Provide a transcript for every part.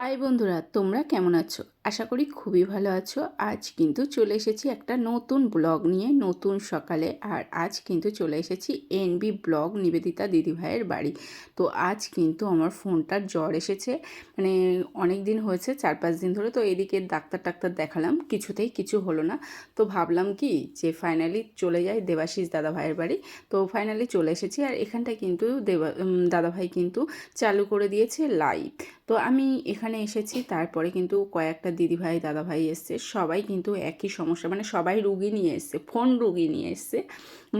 High বন্ধুরা তোমরা কেমন আছো? আশা করি খুবই ভালো আছো। আজ কিন্তু চলে এসেছি একটা নতুন ব্লগ নিয়ে, নতুন সকালে। আর আজ কিন্তু চলে এসেছি এনবি ব্লগ নিবেদিতা দিদিভাইয়ের বাড়ি। তো আজ কিন্তু আমার ফোনটার জ্বর এসেছে। মানে অনেক দিন হয়েছে, চার পাঁচ দিন ধরে তো এদিকে ডাক্তার টাক্তার দেখালাম, কিছুতেই কিছু হলো না। তো ভাবলাম কি যে ফাইনালি চলে যাই দেবাশিস দাদাভাইয়ের বাড়ি। তো ফাইনালি চলে এসেছি আর এখানটায় কিন্তু দেবা দাদাভাই কিন্তু চালু করে দিয়েছে লাইভ তো আমি এখানে এসেছি, তারপরে কিন্তু কয়েকটা দিদিভাই, দাদাভাই এসছে। সবাই কিন্তু একই সমস্যা মানে সবাই রুগী নিয়ে এসছে, ফোন রুগী নিয়ে এসছে,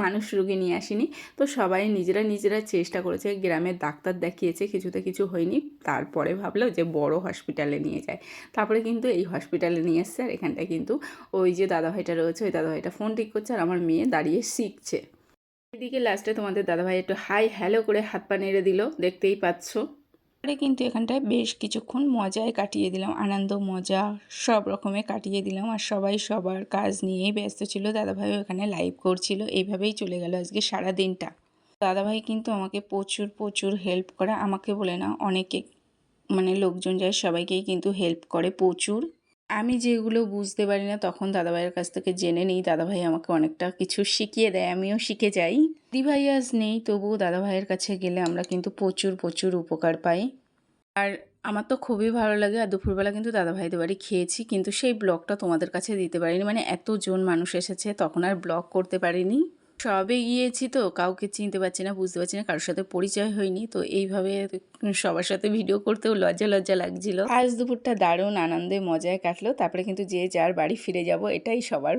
মানুষ রুগী নিয়ে আসেনি। তো সবাই নিজেরা নিজেরা চেষ্টা করেছে, গ্রামের ডাক্তার দেখিয়েছে, কিছুতে কিছু হয়নি। তারপরে ভাবলো যে বড় হসপিটালে নিয়ে যায়। তারপরে কিন্তু এই হসপিটালে নিয়ে এসছে আর এখানটায় কিন্তু ওই যে দাদাভাইটা রয়েছে, ওই দাদাভাইটা ফোন ঠিক করছে আর আমার মেয়ে দাঁড়িয়ে শিখছে। এদিকে লাস্টে তোমাদের দাদাভাই একটু হাই হ্যালো করে হাত পা নেড়ে দিল, দেখতেই পাচ্ছ। পরে কিন্তু এখানটায় বেশ কিছুক্ষণ মজায় কাটিয়ে দিলাম, আনন্দ, মজা সব রকমে কাটিয়ে দিলাম। আর সবাই সবার কাজ নিয়েই ব্যস্ত ছিল। দাদাভাইও এখানে লাইভ করছিল। এইভাবেই চলে গেল আজকে সারা দিনটা দাদাভাই কিন্তু আমাকে প্রচুর প্রচুর হেল্প করে। আমাকে বলে না, অনেকে মানে লোকজন যায়, সবাইকেই কিন্তু হেল্প করে প্রচুর। আমি যেগুলো বুঝতে পারি না, তখন দাদাভাইয়ের কাছ থেকে জেনে নিই। দাদাভাই আমাকে অনেকটা কিছু শিখিয়ে দেয়, আমিও শিখে যাই। দিভাই আজ নেই, তবুও দাদাভাইয়ের কাছে গেলে আমরা কিন্তু প্রচুর প্রচুর উপকার পাই। আর আমার তো খুবই ভালো লাগে আর দুপুরবেলা কিন্তু দাদাভাইদের বাড়ি খেয়েছি, কিন্তু সেই ব্লগটা তোমাদের কাছে দিতে পারিনি। মানে এতজন মানুষ এসেছে, তখন আর ব্লগ করতে পারিনি। সবে গিয়েছি তো, কাউকে চিনতে পারছি না, বুঝতে পারছি না, কারোর সাথে পরিচয় হয়নি। তো এইভাবে সবার সাথে ভিডিও করতেও লজ্জা লজ্জা লাগছিল। আজ দুপুরটা দারুণ, আনন্দে মজায় কাটলো। তারপরে কিন্তু যে যার বাড়ি ফিরে যাব, এটাই সবার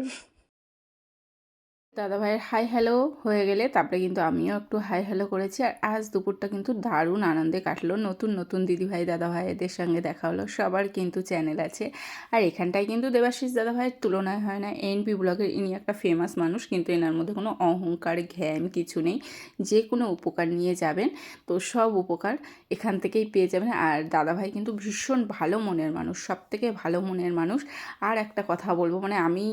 দাদা ভাইয়ের হাই হ্যালো হয়ে গেলে তারপরে কিন্তু আমিও একটু হাই হ্যালো করেছি। আর আজ দুপুরটা কিন্তু দারুণ আনন্দে কাটলো। নতুন নতুন দিদিভাই দাদা ভাইদের সঙ্গে দেখা হলো। সবার কিন্তু চ্যানেল আছে। আর এখানটায় কিন্তু দেবাশিস দাদা ভাইয়ের তুলনায় হয় না। এনপি ব্লগের ইনি একটা ফেমাস মানুষ, কিন্তু এনার মধ্যে কোনো অহংকার, ঘ্যান কিছু নেই। যে কোনো উপকার নিয়ে যাবেন, তো সব উপকার এখান থেকেই পেয়ে যাবেন। আর দাদা ভাই কিন্তু ভীষণ ভালো মনের মানুষ সব থেকে ভালো মনের মানুষ। আর একটা কথা বলব মানে আমি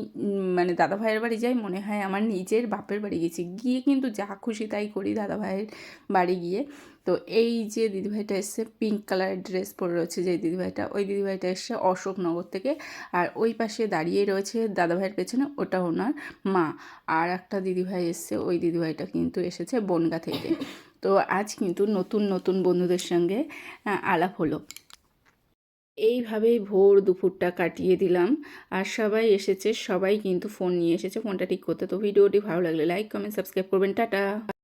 মানে দাদা ভাইয়ের বাড়ি যাই, মনে হয় আমার নিজের বাপের বাড়ি গেছি। গিয়ে কিন্তু যা খুশি তাই করি দাদা ভাইয়ের বাড়ি গিয়ে। তো এই যে দিদিভাইটা এসছে পিঙ্ক কালারের ড্রেস পরে রয়েছে যে দিদিভাইটা, ওই দিদিভাইটা এসছে অশোকনগর থেকে। আর ওই পাশে দাঁড়িয়ে রয়েছে দাদাভাইয়ের পেছনে, ওটা ওনার মা। আর একটা দিদিভাই এসছে, ওই দিদিভাইটা কিন্তু এসেছে বনগা থেকে। তো আজ কিন্তু নতুন নতুন বন্ধুদের সঙ্গে আলাপ হলো। এইভাবেই ভোর দুপুরটা কাটিয়ে দিলাম। আর সবাই এসেছে, সবাই কিন্তু ফোন নিয়ে এসেছে, ফোনটা ঠিক করতে। তো ভিডিওটি ভালো লাগলে লাইক কমেন্ট সাবস্ক্রাইব করবেন। টাটা!